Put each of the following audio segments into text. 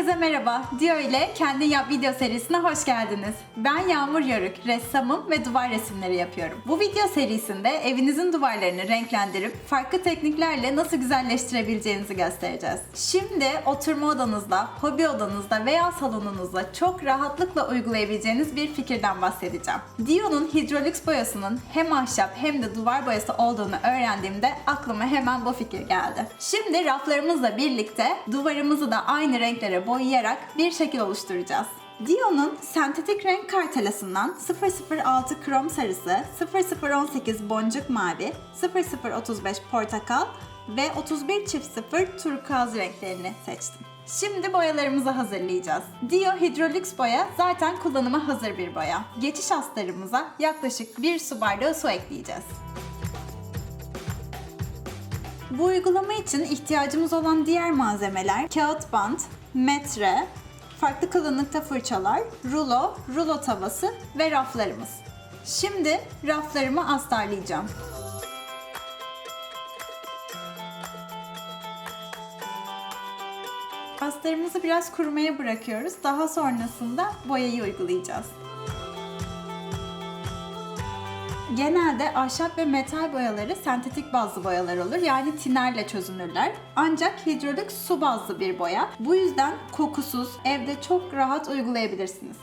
Herkese merhaba. Dio ile Kendin Yap video serisine hoş geldiniz. Ben Yağmur Yörük, ressamım ve duvar resimleri yapıyorum. Bu video serisinde evinizin duvarlarını renklendirip farklı tekniklerle nasıl güzelleştirebileceğinizi göstereceğiz. Şimdi oturma odanızda, hobi odanızda veya salonunuzda çok rahatlıkla uygulayabileceğiniz bir fikirden bahsedeceğim. Dio'nun Hydrolux boyasının hem ahşap hem de duvar boyası olduğunu öğrendiğimde aklıma hemen bu fikir geldi. Şimdi raflarımızla birlikte duvarımızı da aynı renklere boyayarak bir şekil oluşturacağız. Dio'nun sentetik renk kartelasından 006 krom sarısı, 0018 boncuk mavi, 0035 portakal ve 31 çift 0 turkuaz renklerini seçtim. Şimdi boyalarımızı hazırlayacağız. Dio Hydrolux boya zaten kullanıma hazır bir boya. Geçiş astarımıza yaklaşık 1 su bardağı su ekleyeceğiz. Bu uygulama için ihtiyacımız olan diğer malzemeler kağıt bant, metre, farklı kalınlıkta fırçalar, rulo, rulo tavası ve raflarımız. Şimdi raflarımı astarlayacağım. Astarımızı biraz kurumaya bırakıyoruz. Daha sonrasında boyayı uygulayacağız. Genelde ahşap ve metal boyaları sentetik bazlı boyalar olur. Yani tinerle çözünürler. Ancak hidrolik su bazlı bir boya. Bu yüzden kokusuz, evde çok rahat uygulayabilirsiniz.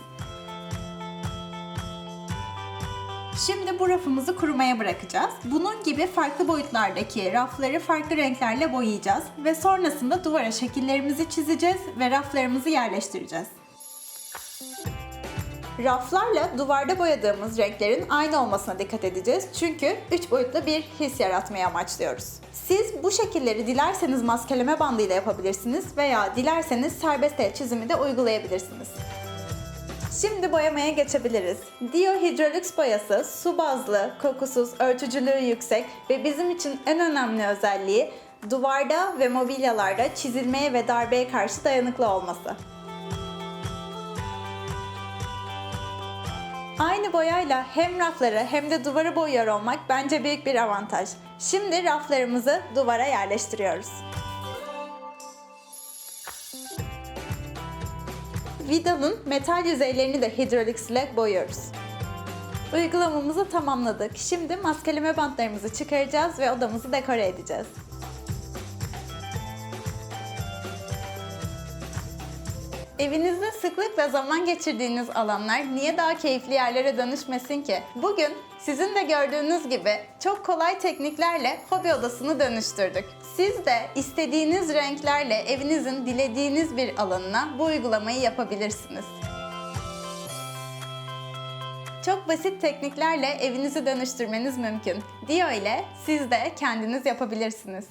Şimdi bu rafımızı kurumaya bırakacağız. Bunun gibi farklı boyutlardaki rafları farklı renklerle boyayacağız ve sonrasında duvara şekillerimizi çizeceğiz ve raflarımızı yerleştireceğiz. Raflarla duvarda boyadığımız renklerin aynı olmasına dikkat edeceğiz. Çünkü 3 boyutlu bir his yaratmayı amaçlıyoruz. Siz bu şekilleri dilerseniz maskeleme bandıyla yapabilirsiniz veya dilerseniz serbest el çizimi de uygulayabilirsiniz. Şimdi boyamaya geçebiliriz. Dio Hydrolux boyası su bazlı, kokusuz, örtücülüğü yüksek ve bizim için en önemli özelliği duvarda ve mobilyalarda çizilmeye ve darbeye karşı dayanıklı olması. Aynı boyayla hem rafları hem de duvarı boyuyor olmak bence büyük bir avantaj. Şimdi raflarımızı duvara yerleştiriyoruz. Vidanın metal yüzeylerini de Hydrolux ile boyuyoruz. Uygulamamızı tamamladık. Şimdi maskeleme bantlarımızı çıkaracağız ve odamızı dekore edeceğiz. Evinizde sıklıkla zaman geçirdiğiniz alanlar niye daha keyifli yerlere dönüşmesin ki? Bugün sizin de gördüğünüz gibi çok kolay tekniklerle hobi odasını dönüştürdük. Siz de istediğiniz renklerle evinizin dilediğiniz bir alanına bu uygulamayı yapabilirsiniz. Çok basit tekniklerle evinizi dönüştürmeniz mümkün. Dio ile siz de kendiniz yapabilirsiniz.